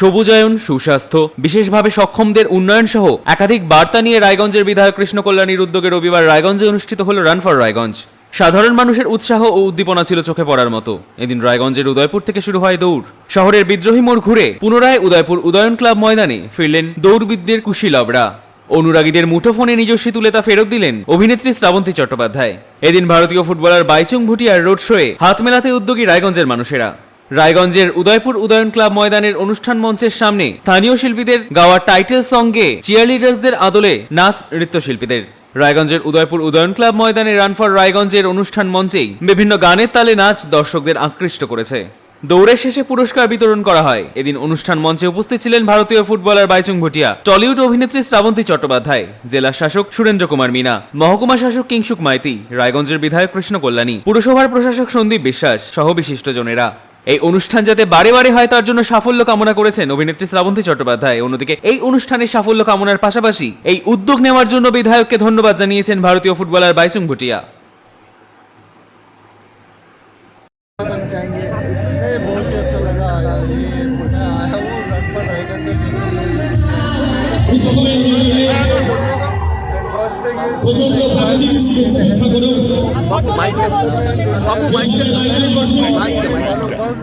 সবুজায়ন, সুস্বাস্থ্য, বিশেষভাবে সক্ষমদের উন্নয়ন সহ একাধিক বার্তা নিয়ে রায়গঞ্জের বিধায়ক কৃষ্ণ কল্যাণীর উদ্যোগে রবিবার রায়গঞ্জে অনুষ্ঠিত হল রান ফর রায়গঞ্জ সাধারণ মানুষের উৎসাহ ও উদ্দীপনা ছিল চোখে পড়ার মতো। এদিন রায়গঞ্জের উদয়পুর থেকে শুরু হয় দৌড়। শহরের বিদ্রোহী মোড় ঘুরে পুনরায় উদয়পুর উদয়ন ক্লাব ময়দানে ফিরলেন দৌড়বিদদের কুশীলবরা অনুরাগীদের মুঠোফোনে নিজস্বী তুলে তা ফেরত দিলেন অভিনেত্রী শ্রাবন্তী চট্টোপাধ্যায়। এদিন ভারতীয় ফুটবলার বাইচুং ভুটিয়ার রোড শোয়ে হাত মেলাতে উদ্যোগী রায়গঞ্জের মানুষেরা। রায়গঞ্জের উদয়পুর উদয়ন ক্লাব ময়দানের অনুষ্ঠান মঞ্চের সামনে স্থানীয় শিল্পীদের গাওয়া টাইটেল সঙ্গে চিয়ারলিডার্সদের আদলে নাচ নৃত্যশিল্পীদের। রায়গঞ্জের উদয়পুর উদয়ন ক্লাব ময়দানে রান ফর রায়গঞ্জের অনুষ্ঠান মঞ্চেই বিভিন্ন গানের তালে নাচ দর্শকদের আকৃষ্ট করেছে। দৌড়ের শেষে পুরস্কার বিতরণ করা হয়। এদিন অনুষ্ঠান মঞ্চে উপস্থিত ছিলেন ভারতীয় ফুটবলার বাইচুং ভুটিয়া, টলিউড অভিনেত্রী শ্রাবন্তী চট্টোপাধ্যায়, জেলা শাসক সুরেন্দ্র কুমার মিনা, মহকুমা শাসক কিংসুক মাইতি, রায়গঞ্জের বিধায়ক কৃষ্ণ কল্যাণী, পুরসভার প্রশাসক সন্দীপ বিশ্বাস সহ বিশিষ্টজনেরা এই অনুষ্ঠান যাতে বারে বারে হয়, তার জন্য সাফল্য কামনা করেছেন অভিনেত্রী শ্রাবন্তী চট্টোপাধ্যায়। অন্যদিকে এই অনুষ্ঠানের সাফল্য কামনার পাশাপাশি এই উদ্যোগ নেওয়ার জন্য বিধায়ককে ধন্যবাদ জানিয়েছেন ভারতীয় ফুটবলার বাইচুং ভুটিয়া। বাবু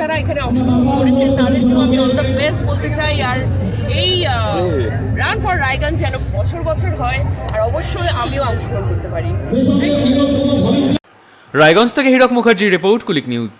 যারা এখানে অংশগ্রহণ করেছেন তাদেরকেও আমি অল দ্য বেস্ট বলতে চাই। আর এই রান ফর রায়গঞ্জ যেন বছর বছর হয়, আর অবশ্যই আমিও অংশগ্রহণ করতে পারি। রায়গঞ্জ থেকে হীরক মুখার্জির রিপোর্ট, কুলিক নিউজ।